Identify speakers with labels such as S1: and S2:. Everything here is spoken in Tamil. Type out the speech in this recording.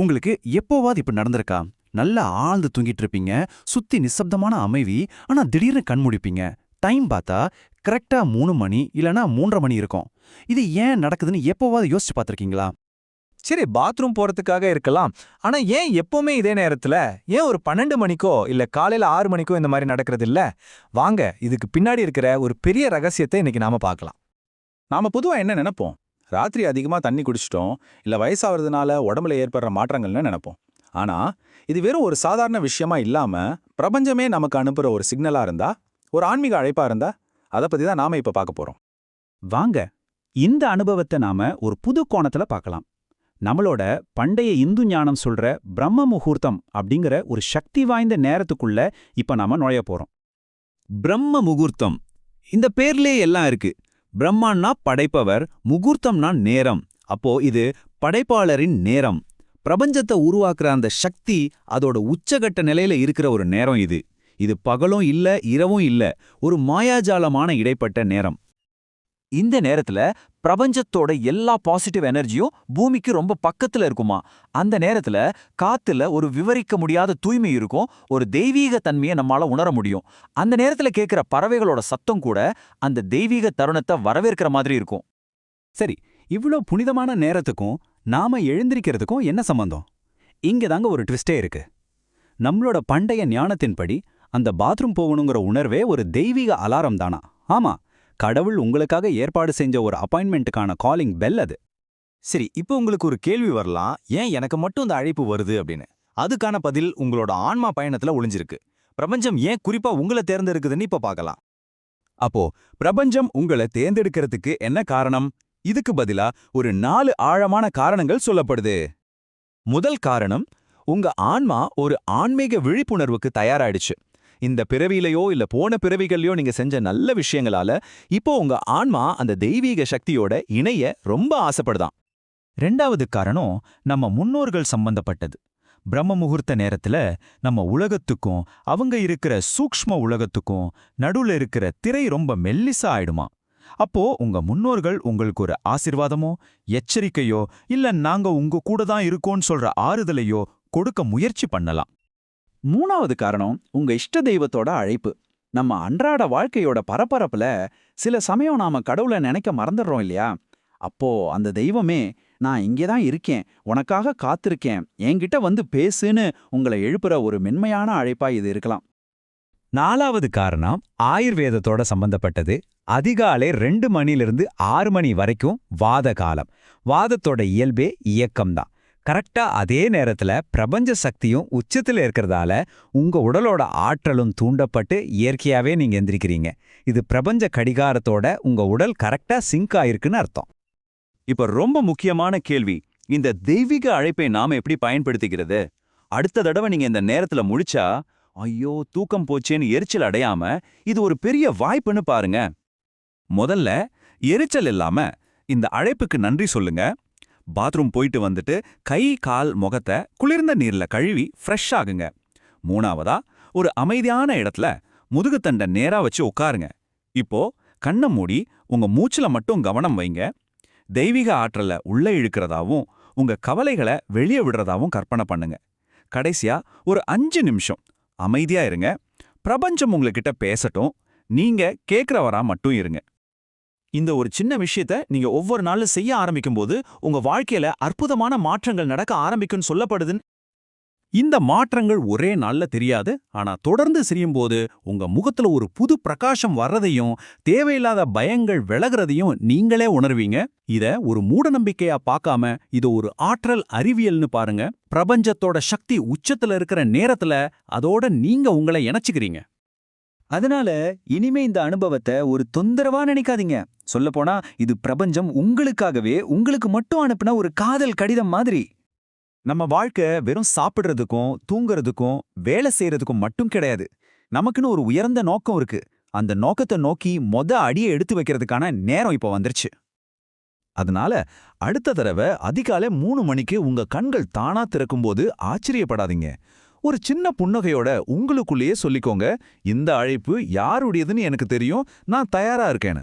S1: உங்களுக்கு எப்போவாது இப்ப நடந்திருக்கா? நல்லா ஆழ்ந்து தூங்கிட்டு இருப்பீங்க சுத்தி நிசப்தமான அமைதி ஆனா திடீர்னு கண் முழிப்பீங்க. டைம் பார்த்தா கரெக்டா மூணு மணி இல்லனா மூன்றரை மணி இருக்கும். இது ஏன் நடக்குதுன்னு எப்போவாது யோசிச்சு பார்த்திருக்கீங்களா?
S2: சரி பாத்ரூம் போறதுக்காக இருக்கலாம். ஆனா ஏன் எப்பவுமே இதே நேரத்துல? ஏன் ஒரு பன்னெண்டு மணிக்கோ இல்ல காலையில ஆறு மணிக்கோ இந்த மாதிரி நடக்கிறது இல்ல? வாங்க இதுக்கு பின்னாடி இருக்கிற ஒரு பெரிய ரகசியத்தை இன்னைக்கு நாம பார்க்கலாம்.
S3: நாம பொதுவா என்ன நினைப்போம்? ராத்திரி அதிகமா தண்ணி குடிச்சிட்டோம். இல்ல வயசாகிறதுனால உடம்புல ஏற்படுற மாற்றங்கள்னு நினைப்போம். ஆனா இது வெறும் ஒரு சாதாரண விஷயமா இல்லாம பிரபஞ்சமே நமக்கு அனுப்புற ஒரு சிக்னலா இருந்தா ஒரு ஆன்மீக அழைப்பா இருந்தா அதை பத்தி தான் நாம இப்ப பார்க்க போறோம்.
S4: வாங்க இந்த அனுபவத்தை நாம ஒரு புது கோணத்துல பார்க்கலாம். நம்மளோட பண்டைய இந்து ஞானம் சொல்ற பிரம்ம முகூர்த்தம் அப்படிங்கிற ஒரு சக்தி வாய்ந்த நேரத்துக்குள்ள இப்ப நாம நுழைய போறோம். பிரம்ம முகூர்த்தம். இந்த பேர்லேயே எல்லாம் இருக்கு. பிரம்மான்னா படைப்பவர் முகூர்த்தம்னா நேரம். அப்போ இது படைப்பாளரின் நேரம். பிரபஞ்சத்தை உருவாக்குற அந்த சக்தி அதோட உச்சகட்ட நிலையில இருக்கிற ஒரு நேரம் இது. இது பகலும் இல்ல இரவும் இல்ல ஒரு மாயாஜாலமான இடைப்பட்ட நேரம். இந்த நேரத்துல பிரபஞ்சத்தோட எல்லா பாசிட்டிவ் எனர்ஜியும் பூமிக்கு ரொம்ப பக்கத்துல இருக்குமா? அந்த நேரத்துல காத்துல ஒரு விவரிக்க முடியாத தூய்மை இருக்கும் ஒரு தெய்வீக தன்மையை நம்மால உணர முடியும். அந்த நேரத்துல கேட்கிற பறவைகளோட சத்தம் கூட அந்த தெய்வீக தருணத்தை வரவேற்கிற மாதிரி இருக்கும். சரி இவ்ளோ புனிதமான நேரத்துக்கும் நாம எழுந்திருக்கிறதுக்கும் என்ன சம்பந்தம்? இங்க தாங்க ஒரு ட்விஸ்டே இருக்கு. நம்மளோட பண்டைய ஞானத்தின்படி அந்த பாத்ரூம் போகணுங்கிற உணர்வே ஒரு தெய்வீக அலாரம் தானா? ஆமா கடவுள் உங்களுக்காக ஏற்பாடு செஞ்ச ஒரு அப்பாயின்மெண்ட்டுக்கான காலிங் பெல் அது.
S2: சரி இப்போ உங்களுக்கு ஒரு கேள்வி வரலாம். ஏன் எனக்கு மட்டும் இந்த அழைப்பு வருது அப்படின்னு? அதுக்கான பதில் உங்களோட ஆன்மா பயணத்துல ஒளிஞ்சிருக்கு. பிரபஞ்சம் ஏன் குறிப்பா உங்களை தேர்ந்தெடுக்குதுன்னு இப்ப பார்க்கலாம்.
S4: அப்போ பிரபஞ்சம் உங்களை தேர்ந்தெடுக்கிறதுக்கு என்ன காரணம்? இதுக்கு பதிலா ஒரு நாலு ஆழமான காரணங்கள் சொல்லப்படுது.
S2: முதல் காரணம் உங்க ஆன்மா ஒரு ஆன்மீக விழிப்புணர்வுக்கு தயாராயிடுச்சு. இந்த பிறவியிலையோ இல்ல போன பிறவிகள்லயோ நீங்க செஞ்ச நல்ல விஷயங்களால இப்போ உங்க ஆன்மா அந்த தெய்வீக சக்தியோட இணைய ரொம்ப ஆசைப்படுதாம் ரெண்டாவது காரணம் நம்ம முன்னோர்கள் சம்பந்தப்பட்டது. பிரம்ம முகூர்த்த நேரத்துல நம்ம உலகத்துக்கும் அவங்க இருக்கிற சூக்ஷ்ம உலகத்துக்கும் நடுவுல இருக்கிற திரை ரொம்ப மெல்லிசா ஆயிடுமா? அப்போ உங்க முன்னோர்கள் உங்களுக்கு ஒரு ஆசிர்வாதமோ எச்சரிக்கையோ இல்ல நாங்க உங்க கூட தான் இருக்கோம்னு சொல்ற ஆறுதலையோ கொடுக்க முயற்சி பண்ணலாம்.
S4: மூணாவது காரணம் உங்க இஷ்ட தெய்வத்தோட அழைப்பு. நம்ம அன்றாட வாழ்க்கையோட பரபரப்புல சில சமயம் நாம கடவுளை நினைக்க மறந்துடுறோம் இல்லையா? அப்போ அந்த தெய்வமே நான் இங்கே தான் இருக்கேன் உனக்காக காத்திருக்கேன் என்கிட்ட வந்து பேசுன்னு உங்களை எழுப்புற ஒரு மென்மையான அழைப்பா இது இருக்கலாம்.
S2: நாலாவது காரணம் ஆயுர்வேதத்தோட சம்பந்தப்பட்டது. அதிகாலை ரெண்டு மணிலிருந்து ஆறு மணி வரைக்கும் வாத காலம் வாதத்தோட இயல்பே இயக்கம்தான். கரெக்டா அதே நேரத்துல பிரபஞ்ச சக்தியும் உச்சத்துல இருக்கிறதால உங்க உடலோட ஆற்றலும் தூண்டப்பட்டு இயற்கையாவே நீங்க எந்திரிக்கிறீங்க. இது பிரபஞ்ச கடிகாரத்தோட உங்க உடல் கரெக்டா சிங்க் ஆயிருக்குன்னு அர்த்தம்.
S1: இப்ப ரொம்ப முக்கியமான கேள்வி இந்த தெய்வீக அழைப்பை நாம எப்படி பயன்படுத்திக்கிறது? அடுத்த தடவை நீங்க இந்த நேரத்துல முழிச்சா ஐயோ தூக்கம் போச்சேன்னு எரிச்சல் அடையாம இது ஒரு பெரிய வாய்ப்புன்னு பாருங்க. முதல்ல எரிச்சல் இல்லாம இந்த அழைப்புக்கு நன்றி சொல்லுங்க. பாத்ரூம் போயிட்டு வந்துட்டு கை கால் முகத்தை குளிர்ந்த நீர்ல கழுவி ஃப்ரெஷ் ஆகுங்க. மூணாவதா ஒரு அமைதியான இடத்துல முதுகுத்தண்டை நேரா வச்சு உட்காருங்க. இப்போ கண்ணை மூடி உங்க மூச்சுல மட்டும் கவனம் வைங்க. தெய்வீக ஆற்றல உள்ள இழுக்கிறதாவும் உங்க கவலைகளை வெளியே விடுறதாவும் கற்பனை பண்ணுங்க. கடைசியா ஒரு அஞ்சு நிமிஷம் அமைதியா இருங்க. பிரபஞ்சம் உங்ககிட்ட பேசட்டும். நீங்க கேக்குறவரா மட்டும் இருங்க. இந்த ஒரு சின்ன விஷயத்த நீங்க ஒவ்வொரு நாளும் செய்ய ஆரம்பிக்கும்போது உங்க வாழ்க்கையில அற்புதமான மாற்றங்கள் நடக்க ஆரம்பிக்கும்னு சொல்லப்படுதுன்னு. இந்த மாற்றங்கள் ஒரே நாள்ல தெரியாது. ஆனா தொடர்ந்து செய்யும்போது உங்க முகத்துல ஒரு புது பிரகாசம் வர்றதையும் தேவையில்லாத பயங்கள் விலகிறதையும் நீங்களே உணர்வீங்க. இத ஒரு மூடநம்பிக்கையா பார்க்காம இது ஒரு ஆற்றல் அறிவியல்னு பாருங்க. பிரபஞ்சத்தோட சக்தி உச்சத்துல இருக்கிற நேரத்துல அதோட நீங்க உங்களை இணைச்சுக்கிறீங்க.
S4: அதனால இனிமே இந்த அனுபவத்தை ஒரு தொந்தரவா நினைக்காதீங்க. சொல்லப்போனா இது பிரபஞ்சம் உங்களுக்காகவே உங்களுக்கு மட்டும் அனுப்புன ஒரு காதல் கடிதம் மாதிரி.
S2: நம்ம வாழ்க்கை வெறும் சாப்பிடுறதுக்கும் தூங்குறதுக்கும் வேலை செய்யறதுக்கும் மட்டும் கிடையாது. நமக்குன்னு ஒரு உயர்ந்த நோக்கம் இருக்கு. அந்த நோக்கத்தை நோக்கி மொத அடியை எடுத்து வைக்கிறதுக்கான நேரம் இப்போ வந்துருச்சு. அதனால அடுத்த தடவை அதிகாலை மூணு மணிக்கு உங்க கண்கள் தானா திறக்கும்போது ஆச்சரியப்படாதீங்க. ஒரு சின்ன புன்னகையோட உங்களுக்குள்ளேயே சொல்லிக்கோங்க. இந்த அழைப்பு யாருடையதுன்னு எனக்கு தெரியும். நான் தயாரா இருக்கேன்னு.